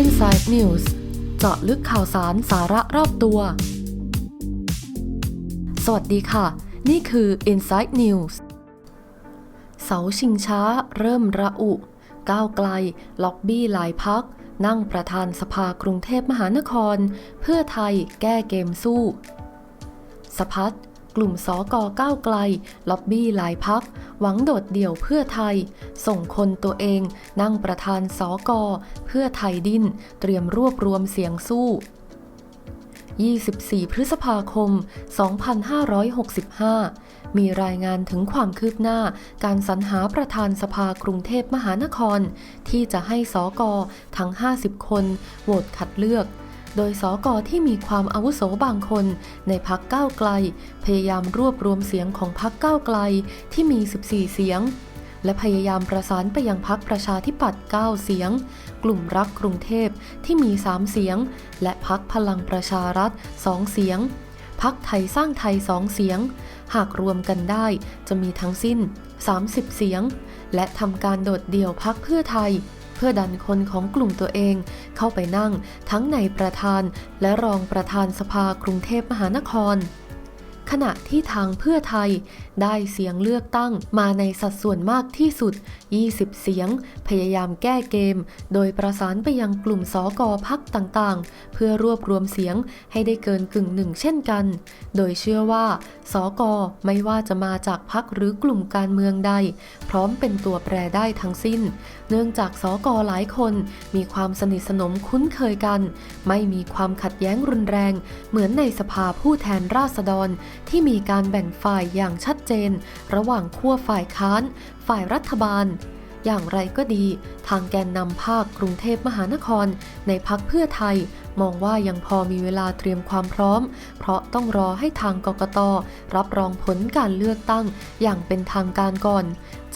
Inside News เจาะลึกข่าวสารสาระรอบตัว สวัสดีค่ะ นี่คือ Inside News เสาชิงช้าเริ่มระอุ ก้าวไกล ล็อบบี้หลายพัก นั่งประธานสภากรุงเทพมหานคร เพื่อไทยแก้เกมสู้ สพัฒ กลุ่มสอกอก้าวไกล ล็อบบี้หลายพัก หวังโดดเดี่ยวเพื่อไทย ส่งคนตัวเอง นั่งประธานสอกอเพื่อไทยดิ้นเตรียมรวบรวมเสียงสู้ 24 พฤษภาคม 2565 มีรายงานถึงความคืบหน้าการสรรหาประธานสภากรุงเทพมหานคร ที่จะให้สอกอทั้ง 50 คนโหวตคัดเลือก โดยสอกอที่มีความอาวุโสบางคนในพักก้าวไกล พยายามรวบรวมเสียงของพักก้าวไกลที่มี 14 เสียง และพยายามประสานไปยังพักประชาธิปัตย์ 9 เสียง กลุ่มรักกรุงเทพที่มี 3 เสียง และพักพลังประชารัฐ 2 เสียงพักไทยสร้างไทย 2 เสียง หากรวมกันได้จะมีทั้งสิ้น 30 เสียง และทำการโดดเดี่ยวพักเพื่อไทย พื่อดันคนของกลุ่มตัวเอง เข้าไปนั่งทั้งในประธานและรองประธานสภากรุงเทพมหานคร ขณะที่ทางเพื่อไทยได้เสียงเลือกตั้งมาในสัดส่วนมากที่สุด 20 เสียง พยายามแก้เกม โดยประสานไปยังกลุ่มสอกอพักต่างๆ เพื่อรวบรวมเสียงให้ได้เกินกึ่งหนึ่งเช่นกัน โดยเชื่อว่าสอกอไม่ว่าจะมาจากพักหรือกลุ่มการเมืองใด พร้อมเป็นตัวแปรได้ทั้งสิ้น เนื่องจากสอกอหลายคนมีความสนิทสนมคุ้นเคยกัน ไม่มีความขัดแย้งรุนแรง เหมือนในสภาผู้แทนราษฎรที่มีการแบ่งฝ่ายอย่างชัดเจน ระหว่างขั้วฝ่ายค้าน ฝ่ายรัฐบาล อย่างไรก็ดี ทางแกนนำภาคกรุงเทพมหานคร ในพักเพื่อไทย มองว่ายังพอมีเวลาเตรียมความพร้อม เพราะต้องรอให้ทางกกตรับรองผลการเลือกตั้งอย่างเป็นทางการก่อน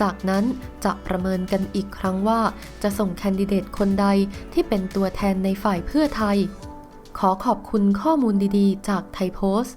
จากนั้นจะประเมินกันอีกครั้งว่า จะส่งแคนดิเดตคนใดที่เป็นตัวแทนในฝ่ายเพื่อไทย ขอขอบคุณข้อมูลดีๆ จากไทยโพสต์